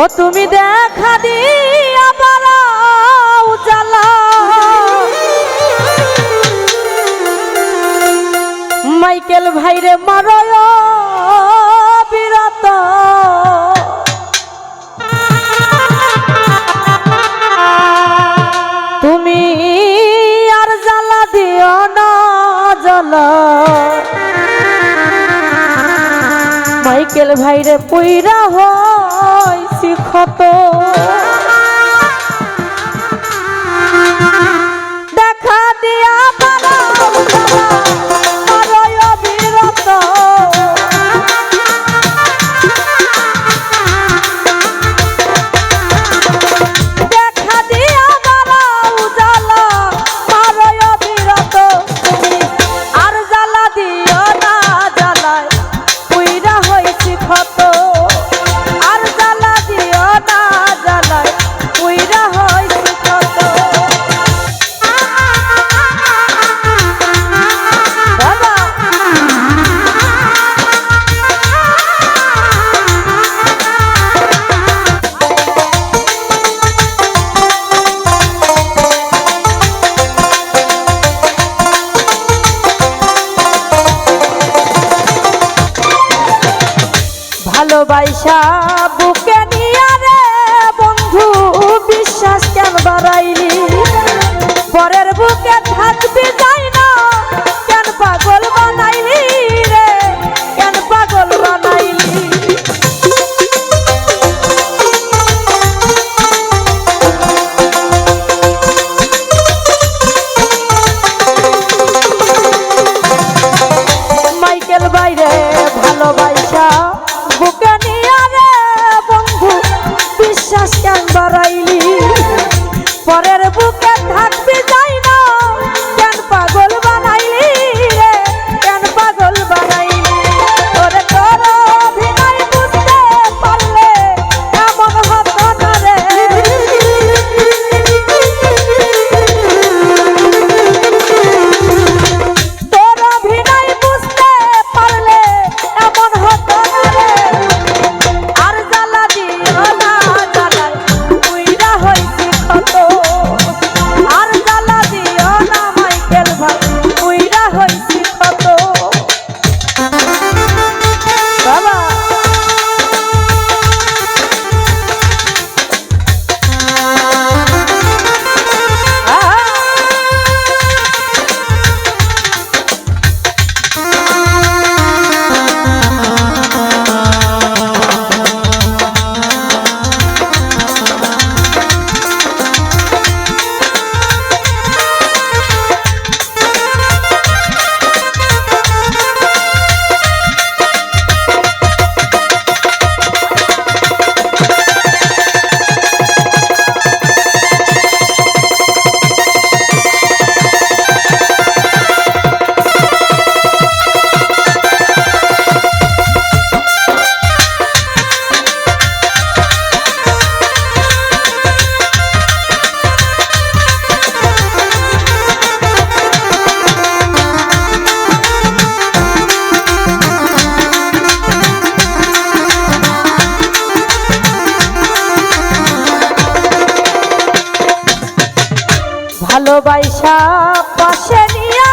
ও তুমি দেখা দিয়া বাড়াও জ্বালা। মাইকেল ভাইরে মারয় বিরত। তুমি আর জ্বালা দিও না জ্বালা। মাইকেল ভাইরে পুইরা হয় আছি বাইশা বাইশা পাশে নিয়া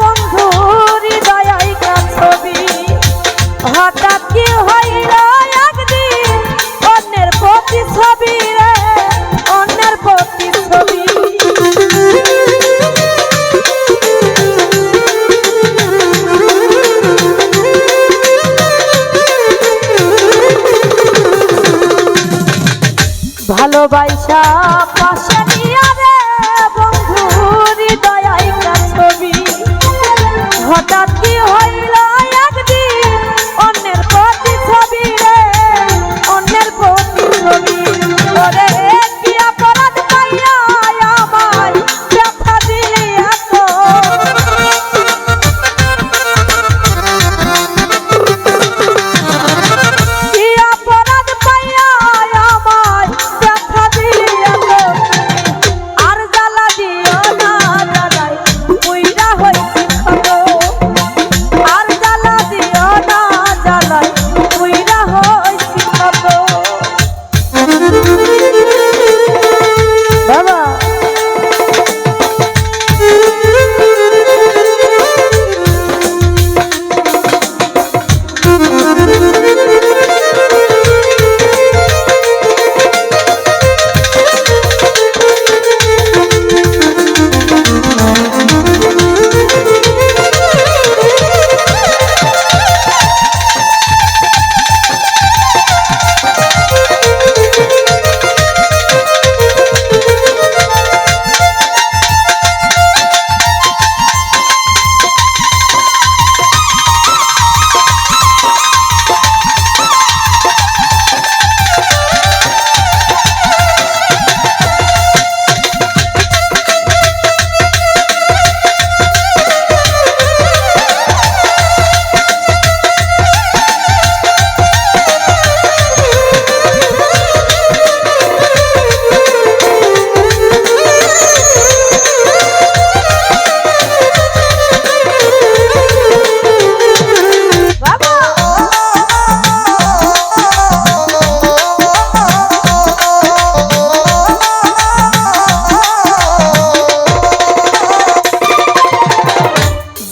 বন্ধু হৃদয় গান ছবি? হঠাৎ কি হইল একদিন অন্যের প্রতি ছবি রে, অন্যের প্রতি ছবি ভালোবাসা পাশে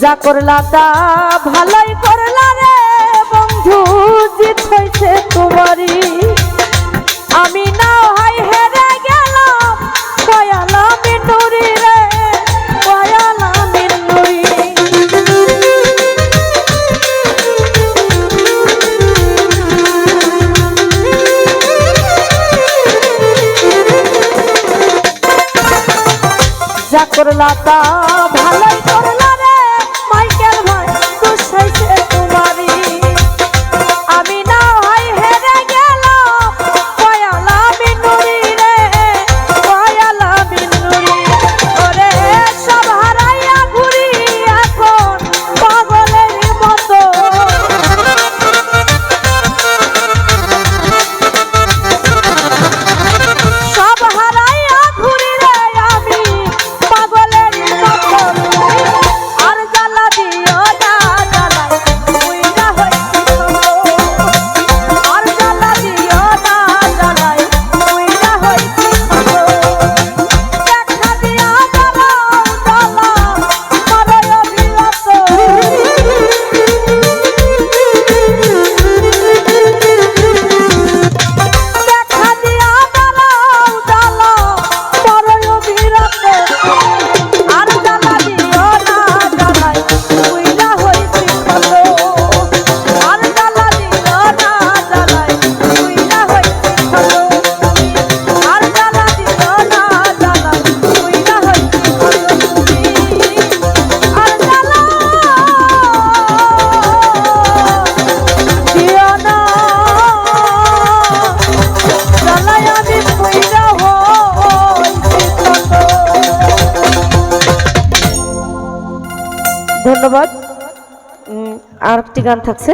যা করলা তা ভালোই করলা রে বন্ধু, জিত হয়েছে তোমারই। আমি না হাই হেরে গেলাম কয়াল মিটুরি নুরি রে কয়াল আমি নুরি। যা করলা তা আরেকটি গান থাকছে।